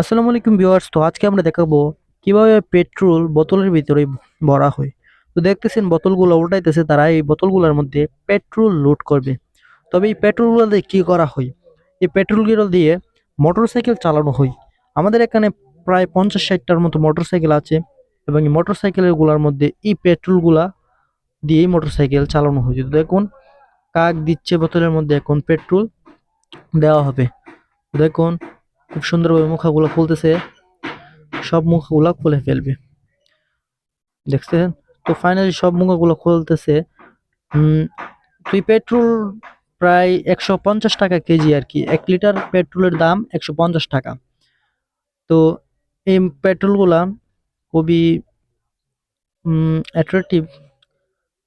আসসালামু আলাইকুম ভিউয়ার্স, তো আজকে আমরা দেখাবো কীভাবে পেট্রোল বোতলের ভিতরে ভরা হয়। তো দেখতেছেন, বোতলগুলো উল্টাইতেছে, তারা এই বোতলগুলোর মধ্যে পেট্রোল লোড করবে। তবে এই পেট্রোলগুলো দিয়ে কী করা হয়? এই পেট্রোলগুলো দিয়ে মোটরসাইকেল চালানো হয়। আমাদের এখানে প্রায় পঞ্চাশ ষাটটার মতো মোটরসাইকেল আছে এবং এই মোটরসাইকেলগুলোর মধ্যে এই পেট্রোলগুলা দিয়েই মোটরসাইকেল চালানো হয়। তো দেখুন, কাক দিচ্ছে বোতলের মধ্যে এখন পেট্রোল দেওয়া হবে। দেখুন খুব সুন্দরভাবে মুখাগুলো খুলতেছে। সব মুখাগুলো খুলে ফেলবে। দেখছেন? তো ফাইনালি সব মুখাগুলো খুলতেছে। উম, তো পেট্রোল প্রায় একশো পঞ্চাশ টাকা কেজি আর কি। এক লিটার পেট্রোলের দাম একশো পঞ্চাশ টাকা। তো এই পেট্রোলগুলা খুবই অ্যাট্রাকটিভ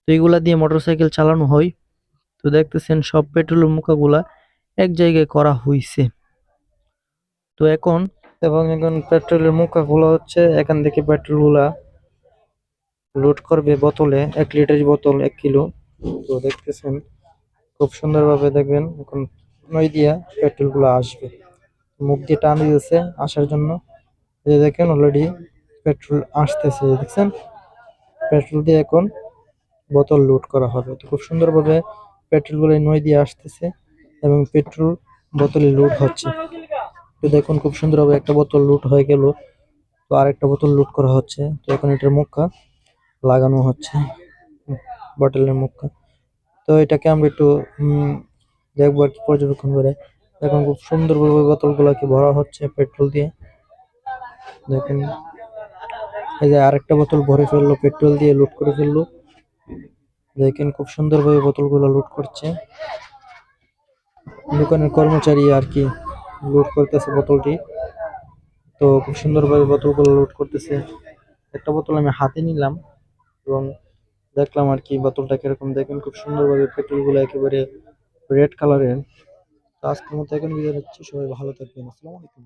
তো এইগুলা দিয়ে মোটরসাইকেল চালানো হয়। তো দেখতেছেন সব পেট্রোলের মুখাগুলা এক জায়গায় করা হইছে। তো এখন এবং এখন পেট্রোলের মুখা খোলা হচ্ছে, এখান থেকে পেট্রোলগুলা লোড করবে বোতলে, এক লিটার বোতল, এক কিলো তো দেখতেছেন, খুব সুন্দরভাবে দেখবেন, এখন নই দিয়া পেট্রোলগুলো আসবে। মুখ দিয়ে টান দিয়েছে আসার জন্য। এই দেখেন অলরেডি পেট্রোল আসতেছে, দেখছেন? পেট্রোল দিয়ে এখন বোতল লোড করা হবে। তো খুব সুন্দরভাবে পেট্রোলগুলো নই দিয়ে আসতেছে এবং পেট্রোল বোতলে লোড হচ্ছে। তো দেখুন, খুব সুন্দরভাবে একটা বোতল লুট হয়ে গেল। তো আরেকটা বোতল লুট করা হচ্ছে। তো এখন এটার মুখটা লাগানো হচ্ছে বটলের মুখটা। তো এটাকে আমরা একটু দেখব আর কি পর্যবেক্ষণ করে। এখন খুব সুন্দরভাবে বোতলগুলোকে ভরা হচ্ছে পেট্রোল দিয়ে। দেখুন, এই যে আরেকটা বোতল ভরে ফেলল, পেট্রোল দিয়ে লুট করে ফেলল। দেখেন, খুব সুন্দরভাবে বোতলগুলো লুট করছে। দোকানের কর্মচারী আর কি লোড করতেছে বোতলটি। তো খুব সুন্দরভাবে বোতলগুলো লোড করতেছে। একটা বোতল আমি হাতে নিলাম এবং দেখলাম আর কি বোতলটা কীরকম। দেখেন খুব সুন্দরভাবে পেট্রোলগুলো একেবারে রেড কালারের তো আজকের মতো এখন বিদায় হচ্ছে সবাই ভালো থাকবেন। আসসালামু আলাইকুম।